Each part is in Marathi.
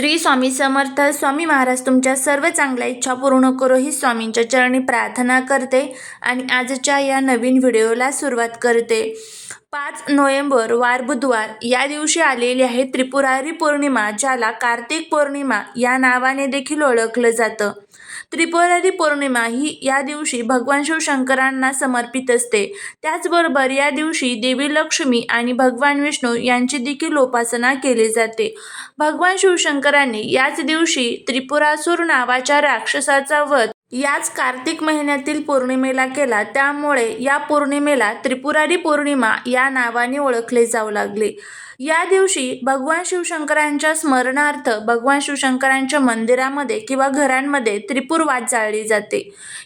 श्री स्वामी समर्थ स्वामी महाराज तुमच्या सर्व चांगल्या इच्छा पूर्ण करो ही स्वामींच्या चरणी प्रार्थना करते आणि आजच्या या नवीन व्हिडिओला सुरुवात करते. पाच नोव्हेंबर वार बुधवार या दिवशी आलेली आहे त्रिपुरारी पौर्णिमा ज्याला कार्तिक पौर्णिमा या नावाने देखील ओळखलं जातं. त्रिपुरारी पौर्णिमा ही या दिवशी भगवान शिवशंकरांना समर्पित असते. त्याचबरोबर या दिवशी देवी लक्ष्मी आणि भगवान विष्णू यांची देखील उपासना केली जाते. भगवान शिवशंकरांनी याच दिवशी त्रिपुरासूर नावाच्या राक्षसाचा वध याच कार्तिक महिन्यातील पौर्णिमेला केला. त्यामुळे या पौर्णिमेला त्रिपुरारी पौर्णिमा या नावाने ओळखले जाऊ लागले. या दिवशी भगवान शिवशंकरांच्या स्मरणार्थ भगवान शिवशंकरांच्या मंदिरामध्ये किंवा घरांमध्ये त्रिपुरवाद जाळली जाते.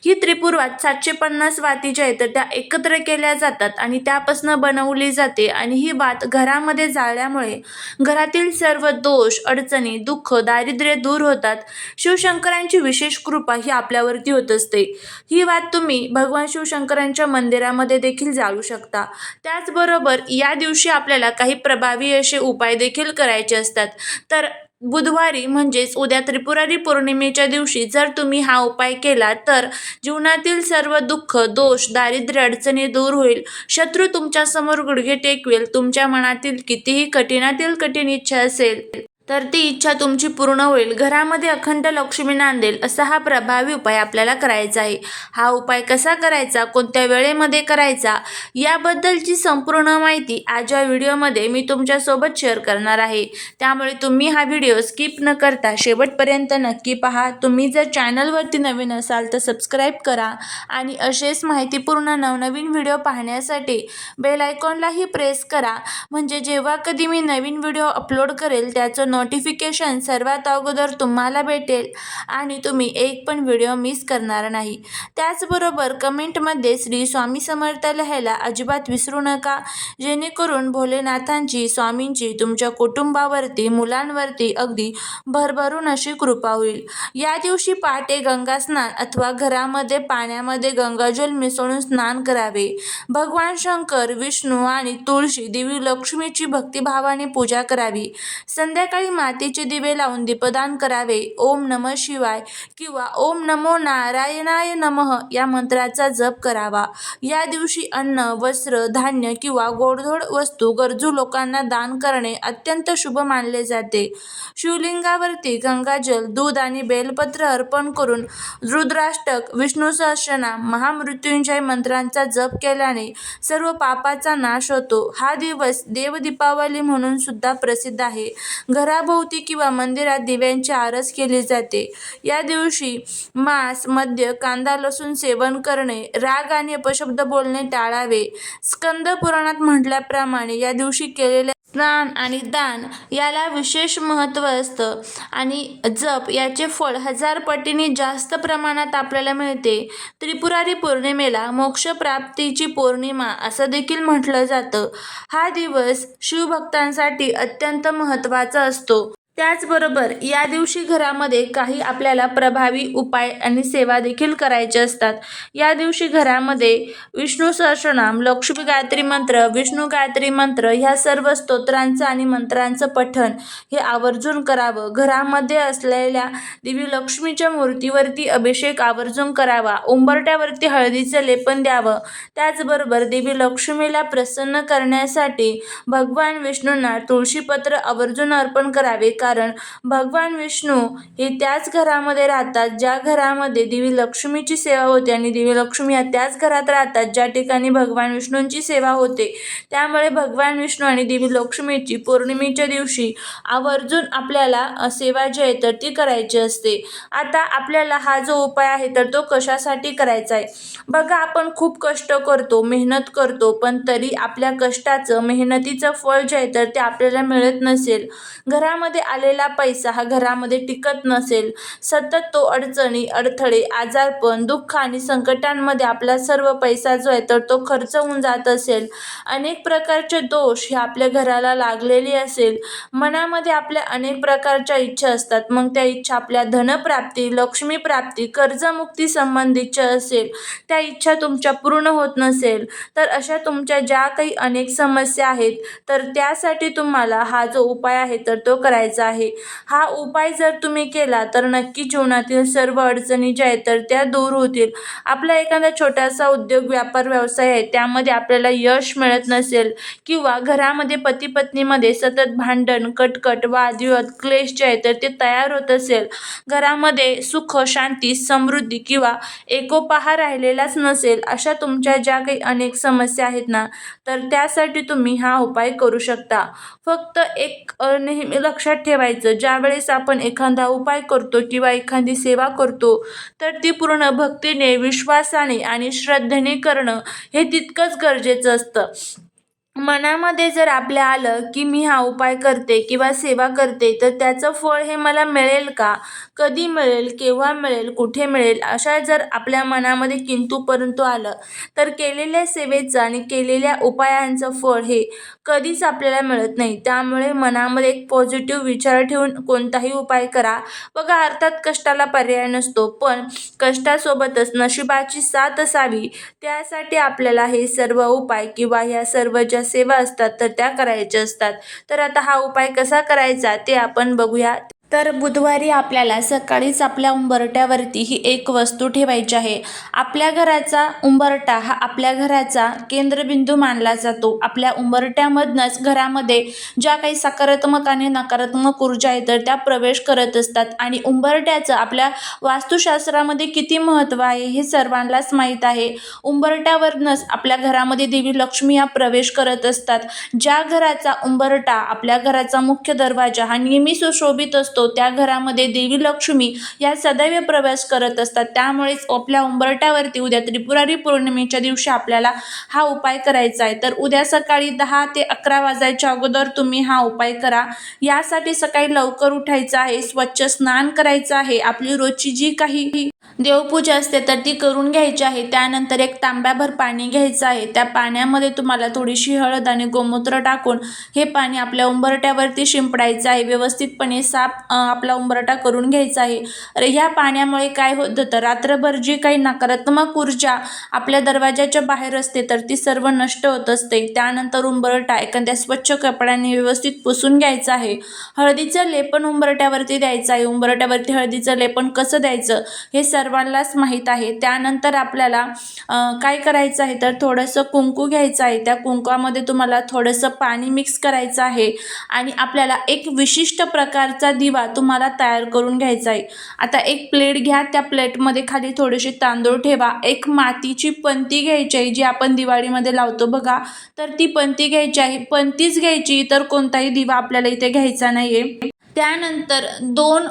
ही त्रिपुरवाद सातशे पन्नास वाती ज्या आहेत तर त्या एकत्र केल्या जातात आणि त्यापासून बनवली जाते आणि ही वात घरामध्ये जाळल्यामुळे घरातील सर्व दोष अडचणी दुःख दारिद्र्य दूर होतात. शिवशंकरांची विशेष कृपा ही आपल्यावरती होत असते. ही वात तुम्ही भगवान शिवशंकरांच्या मंदिरामध्ये देखील जाळू शकता. त्याचबरोबर या दिवशी आपल्याला काही प्रभावी असे उपाय देखील करायचे असतात. तर बुधवारी म्हणजेच उद्या त्रिपुरारी पौर्णिमेच्या दिवशी जर तुम्ही हा उपाय केला तर जीवनातील सर्व दुःख दोष दारिद्र्य अडचणी दूर होईल. शत्रू तुमच्यासमोर गुडघे टेकवेल. तुमच्या मनातील कितीही कठीणातील कठीण इच्छा असेल तर ती इच्छा तुमची पूर्ण होईल. घरामध्ये अखंड लक्ष्मी नांदेल असा हा प्रभावी उपाय आपल्याला करायचा आहे. हा उपाय कसा करायचा? कोणत्या वेळेमध्ये करायचा? याबद्दलची संपूर्ण माहिती आज या व्हिडिओमध्ये मी तुमच्यासोबत शेअर करणार आहे. त्यामुळे तुम्ही हा व्हिडिओ स्किप न करता शेवटपर्यंत नक्की पहा. तुम्ही जर चॅनलवरती नवीन असाल तर सबस्क्राईब करा आणि असेच माहितीपूर्ण नवनवीन व्हिडिओ पाहण्यासाठी बेल आयकॉनलाही प्रेस करा. म्हणजे जेव्हा कधी मी नवीन व्हिडिओ अपलोड करेल त्याचं नोटिफिकेशन सर्वात अगोदर तुम्हाला भेटेल आणि तुम्ही एक पण व्हिडिओ मिस करणार नाही. त्याचबरोबर कमेंटमध्ये श्री स्वामी समर्थ लिहायला अजिबात विसरू नका. जेणेकरून भोलेनाथांची स्वामींची तुमच्या कुटुंबावरती मुलांवरती अगदी भरभरून अशी कृपा होईल. या दिवशी पहाटे गंगा स्नान अथवा घरामध्ये पाण्यामध्ये गंगाजल मिसळून स्नान करावे. भगवान शंकर विष्णू आणि तुळशी देवी लक्ष्मीची भक्तिभावाने पूजा करावी. संध्याकाळी मातीचे दिवे लावून दीपदान करावे. ओम नम शिवाय किंवा ओम नमो नारायणाय नमः या मंत्राचा जप करावा. या दिवशी अन्न वस्त्र धान्य किंवा गोडधोड वस्तू गरजू लोकांना दान करणे अत्यंत शुभ मानले जाते. शिवलिंगावरती गंगाजल दूध आणि बेलपत्र अर्पण करून रुद्राष्टक विष्णू सहस्रनाम महामृत्युंजय मंत्रांचा जप केल्याने सर्व पापाचा नाश होतो. हा दिवस देव दीपावली म्हणून सुद्धा प्रसिद्ध आहे. घराभोवती किंवा मंदिरात दिव्यांची आरस केली जाते. या दिवशी मांस मद्य कांदा लसूण सेवन करणे राग आणि अपशब्द बोलणे टाळावे. स्कंद पुराणात म्हटल्याप्रमाणे या दिवशी केलेल्या स्नान आणि दान याला विशेष महत्त्व असतं. आणि जप याचे फळ हजार पटीने जास्त प्रमाणात आपल्याला मिळते. त्रिपुरारी पौर्णिमेला मोक्षप्राप्तीची पौर्णिमा असं देखील म्हटलं जातं. हा दिवस शिवभक्तांसाठी अत्यंत महत्त्वाचा असतो. त्याचबरोबर या दिवशी घरामध्ये काही आपल्याला प्रभावी उपाय आणि सेवा देखील करायचे असतात. या दिवशी घरामध्ये विष्णू सहस्रनाम लक्ष्मी गायत्री मंत्र विष्णू गायत्री मंत्र ह्या सर्व स्तोत्रांचं आणि मंत्रांचं पठण हे आवर्जून करावं. घरामध्ये असलेल्या देवी लक्ष्मीच्या मूर्तीवरती अभिषेक आवर्जून करावा. उंबरट्यावरती हळदीचं लेपन द्यावं. त्याचबरोबर देवी लक्ष्मीला प्रसन्न करण्यासाठी भगवान विष्णूंना तुळशीपत्र आवर्जून अर्पण करावे. कारण भगवान विष्णू हे त्याच घरामध्ये राहतात ज्या घरामध्ये देवी लक्ष्मीची सेवा होते आणि देवी लक्ष्मी या त्याच घरात राहतात ज्या ठिकाणी भगवान विष्णूंची सेवा होते. त्यामुळे भगवान विष्णू आणि देवी लक्ष्मीची पौर्णिमेच्या दिवशी आवर्जून आपल्याला सेवा जी आहे तर ती करायची असते. आता आपल्याला हा जो उपाय आहे तर तो कशासाठी करायचा आहे? बघा आपण खूप कष्ट करतो मेहनत करतो पण तरी आपल्या कष्टाचं मेहनतीचं फळ जे आहे तर ते आपल्याला मिळत नसेल. घरामध्ये आलेला पैसा हा घरामध्ये टिकत नसेल. सतत तो अडचणी अडथळे आजारपण दुःख आणि संकटांमध्ये आपला सर्व पैसा जो आहे तर तो खर्च होऊन जात असेल. अनेक प्रकारचे दोष हे आपल्या घराला लागलेले असेल. मनामध्ये आपल्या अनेक प्रकारच्या इच्छा असतात. मग त्या इच्छा आपल्या धनप्राप्ती लक्ष्मीप्राप्ती कर्जमुक्ती संबंधीच्या असेल. त्या इच्छा तुमच्या पूर्ण होत नसेल. तर अशा तुमच्या ज्या काही अनेक समस्या आहेत तर त्यासाठी तुम्हाला हा जो उपाय आहे तर तो करायचा करायचा आहे. हा उपाय जर तुम्ही केला तर नक्की जीवनातील सर्व अडचणी ज्या आहेत तर त्या दूर होतील. आपला एखादा छोटासा उद्योग व्यापार व्यवसाय आहे त्यामध्ये आपल्याला यश मिळत नसेल किंवा घरामध्ये पती पत्नीमध्ये सतत भांडण कटकट वादविवाद क्लेश जे आहे तर ते तयार होत असेल. घरामध्ये सुख शांती समृद्धी किंवा एकोपहा राहिलेलाच नसेल अशा तुमच्या ज्या काही अनेक समस्या आहेत ना तर त्यासाठी तुम्ही हा उपाय करू शकता. फक्त एक नेहमी लक्षात ठेवा ठेवायचं. ज्यावेळेस आपण एखादा उपाय करतो किंवा एखादी सेवा करतो तर ती पूर्ण भक्तीने विश्वासाने आणि श्रद्धेने करणं हे तितकंच गरजेचं असतं. मनामध्ये जर आपल्या आलं की मी हा उपाय करते किंवा सेवा करते तर त्याचं फळ हे मला मिळेल का? कधी मिळेल? केव्हा मिळेल? कुठे मिळेल? अशा जर आपल्या मनामध्ये किंतु परंतु आलं तर केलेल्या सेवेचं आणि केलेल्या उपायांचं फळ हे कधीच आपल्याला मिळत नाही. त्यामुळे मनामध्ये एक पॉझिटिव्ह विचार ठेवून कोणताही उपाय करा. बघा अर्थात कष्टाला पर्याय नसतो पण कष्टासोबतच नशिबाची साथ असावी. त्यासाठी आपल्याला हे सर्व उपाय किंवा ह्या सर्व ज्या सेवा असतात तर त्या करायच्या असतात. तर आता हा उपाय कसा करायचा ते आपण बघूया. तर बुधवारी आपल्याला सकाळीच आपल्या उंबरट्यावरती ही एक वस्तू ठेवायची आहे. आपल्या घराचा उंबरटा हा आपल्या घराचा केंद्रबिंदू मानला जातो. आपल्या उंबरट्यामधनंच घरामध्ये ज्या काही सकारात्मक आणि नकारात्मक ऊर्जा आहेत तर त्या प्रवेश करत असतात. आणि उंबरट्याचं आपल्या वास्तुशास्त्रामध्ये किती महत्त्व आहे हे सर्वांनाच माहीत आहे. उंबरट्यावरनंच आपल्या घरामध्ये देवी लक्ष्मी या प्रवेश करत असतात. ज्या घराचा उंबरटा आपल्या घराचा मुख्य दरवाजा हा नेहमी सुशोभित असतो त्या घरामध्ये देवी लक्ष्मी या सदैव प्रवेश करत असतात. त्यामुळेच आपल्या उंबरट्यावरती उद्या त्रिपुरारी पौर्णिमेच्या दिवशी आपल्याला हा उपाय करायचा आहे. तर उद्या सकाळी दहा ते अकरा वाजायच्या अगोदर तुम्ही हा उपाय करा. यासाठी सकाळी लवकर उठायचं आहे स्वच्छ स्नान करायचं आहे. आपली रोजची जी काही देवपूजा असते तर ती करून घ्यायची आहे. त्यानंतर एक तांब्याभर पाणी घ्यायचं आहे. त्या पाण्यामध्ये तुम्हाला थोडीशी हळद आणि गोमूत्र टाकून हे पाणी आपल्या उंबरट्यावरती शिंपडायचं आहे. व्यवस्थितपणे साफ आपला उंबरटा करून घ्यायचा आहे. अरे ह्या पाण्यामुळे काय होतं तर रात्रभर जी काही नकारात्मक ऊर्जा आपल्या दरवाजाच्या बाहेर असते तर ती सर्व नष्ट होत असते. त्यानंतर उंबरटा एखाद्या स्वच्छ कपड्याने व्यवस्थित पुसून घ्यायचं आहे. हळदीचं लेपन उंबरट्यावरती द्यायचं आहे. उंबरट्यावरती हळदीचं लेपन कसं द्यायचं? हे सर्वांनाच माहीत आहे. त्यानंतर आपल्याला काय करायचं आहे? तर थोडंसं कुंकू घ्यायचं आहे. त्या कुंकवामध्ये तुम्हाला थोडंसं पाणी मिक्स करायचं आहे आणि आपल्याला एक विशिष्ट प्रकारचा दिवा तुम्हाला तयार करून घ्यायचा आहे. आता एक प्लेट घ्या. त्या प्लेटमध्ये खाली थोडेसे तांदूळ ठेवा. एक मातीची पंती घ्यायची आहे जी आपण दिवाळीमध्ये लावतो बघा. तर ती पंती घ्यायची आहे. पंतीच घ्यायची तर कोणताही दिवा आपल्याला इथे घ्यायचा नाही आहे त्यानंतर दोन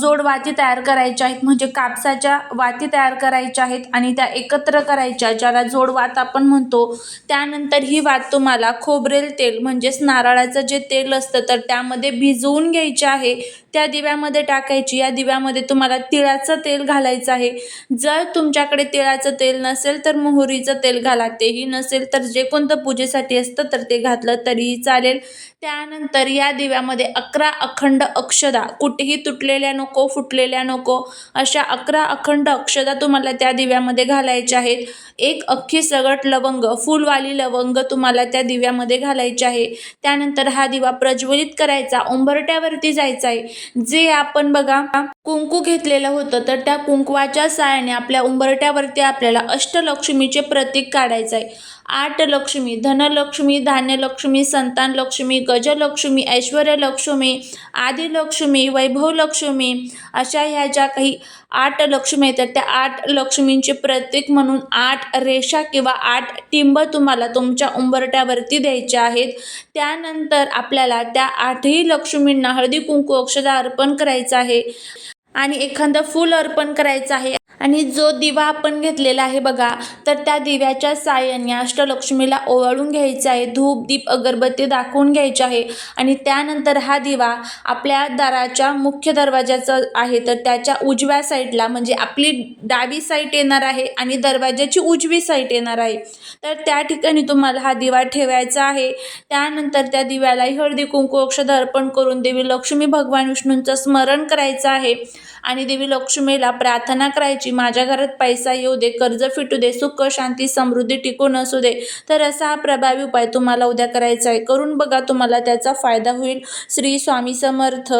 जोड वाती तयार करायच्या आहेत. म्हणजे कापसाच्या वाती तयार करायच्या आहेत आणि त्या एकत्र करायच्या ज्याला जोड वात आपण म्हणतो. त्यानंतर ही वात तुम्हाला खोबरेल तेल म्हणजेच नारळाचं जे तेल असतं तर त्यामध्ये भिजवून घ्यायचे आहे. त्या दिव्यामध्ये टाकायची. या दिव्यामध्ये तुम्हाला तिळाचं तेल घालायचं आहे. जर तुमच्याकडे तिळाचं तेल नसेल तर मोहरीचं तेल घाला. तेही नसेल तर जे कोणतं पूजेसाठी असतं तर ते घातलं तरीही चालेल. त्यानंतर या दिव्यामध्ये अकरा अखंड अक्षदा कुठेही तुटलेल्या नको फुटलेल्या नको अशा अकरा अखंड अक्षदा तुम्हाला त्या दिव्यामध्ये घालायच्या आहेत. एक अख्खी सगट लवंग फुलवाली लवंग तुम्हाला त्या दिव्यामध्ये घालायची आहे. त्यानंतर हा दिवा प्रज्वलित करायचा उंबरट्यावरती जायचा आहे. जे आपण बघा कुंकू घेतलेलं होतं तर त्या कुंकवाच्या साहाय्याने आपल्या उंबरट्यावरती आपल्याला अष्टलक्ष्मीचे प्रतीक काढायचं आहे. आठ लक्ष्मी धनलक्ष्मी धान्यलक्ष्मी संतान लक्ष्मी गजलक्ष्मी ऐश्वर्यलक्ष्मी आदिलक्ष्मी वैभवलक्ष्मी अशा ह्या ज्या काही आठ लक्ष्मी आहेत तर त्या आठ लक्ष्मींचे प्रतीक म्हणून आठ रेषा किंवा आठ टिंब तुम्हाला तुमच्या उंबरट्यावरती द्यायचे आहेत. त्यानंतर आपल्याला त्या आठही लक्ष्मींना हळदी कुंकू अक्षदा अर्पण करायचं आहे. आणि एखादं फूल अर्पण करायचं आहे. आणि जो दिवा आपण घेतलेला आहे बघा तर त्या दिव्याच्या साहाय्याने अष्टलक्ष्मीला ओवाळून घ्यायचं आहे धूप दीप अगरबत्ती दाखवून घ्यायची आहे. आणि त्यानंतर हा दिवा आपल्या दाराच्या मुख्य दरवाजाचा आहे तर त्याच्या उजव्या साईडला म्हणजे आपली डावी साईट येणार आहे आणि दरवाजाची उजवी साईट येणार आहे. तर त्या ठिकाणी तुम्हाला हा दिवा ठेवायचा आहे. त्यानंतर त्या दिव्याला हळदी कुंकू अक्षद अर्पण करून देवी लक्ष्मी भगवान विष्णूंचं स्मरण करायचं आहे. आणि देवी लक्ष्मीला प्रार्थना करायची माझ्या घरात पैसा येऊ दे कर्ज फिटू दे सुख शांती समृद्धी टिकून असू दे. तर असा हा प्रभावी उपाय तुम्हाला उद्या करायचा आहे. करून बघा तुम्हाला त्याचा फायदा होईल. श्री स्वामी समर्थ.